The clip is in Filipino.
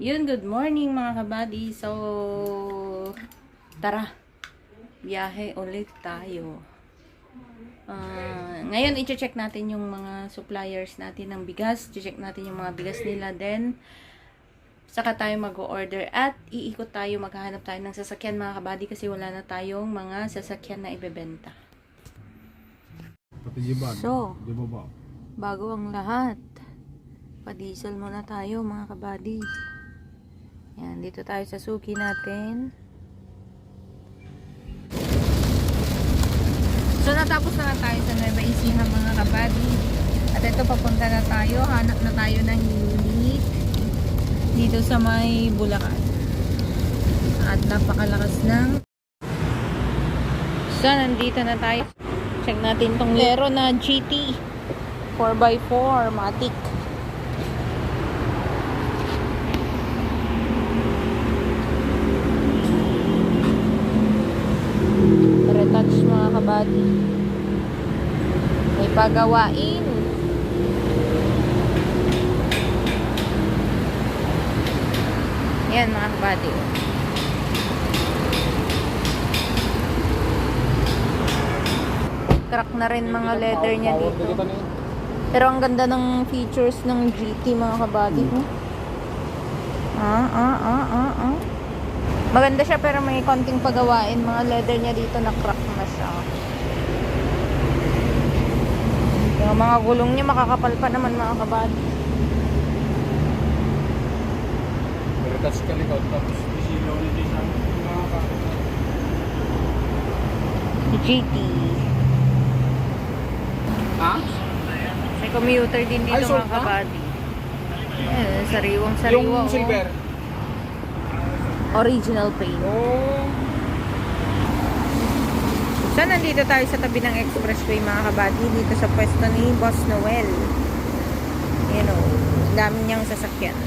Yun, good morning mga kabady. So, tara. Biyahe ulit tayo. Ah, ngayon, i-check natin yung mga suppliers natin ng bigas. I-check natin yung mga bigas nila. Then, saka tayo mag-order at iikot tayo, maghahanap tayo ng sasakyan mga kabady kasi wala na tayong mga sasakyan na ibebenta. So, bago ang lahat, pa-diesel muna tayo mga kabady. Yan, dito tayo sa suki natin. So, natapos na, tayo sa Nueva Ecija mga kabady. At ito, papunta na tayo. Hanap na tayo ng unit dito sa may Bulacan. At napakalakas ng So, nandito na tayo. Check natin tong Lero na GT 4x4 Matic. Retouch mga kabady. May pagawain. Yan mga kabady. Crack na rin mga leather niya dito. Pero ang ganda ng features ng GT mga kabady ko. Ah, ah, ah, ah, ah. Maganda siya pero may konting pagawain. Mga leather niya dito na crack na siya. Yung mga gulong niya makakapal pa naman mga kabady. Veritas ka likod tapos isilaw ni kapit. GT. Ha? May commuter din dito Ay, sold mga na? kabady. Eh, sariwang sariwa. Yung oh. silver. Original paint. Oh. So, nandito tayo sa tabi ng expressway mga kabady. Dito sa pwesto ni Boss Noel. You know, dami niyang sasakyan.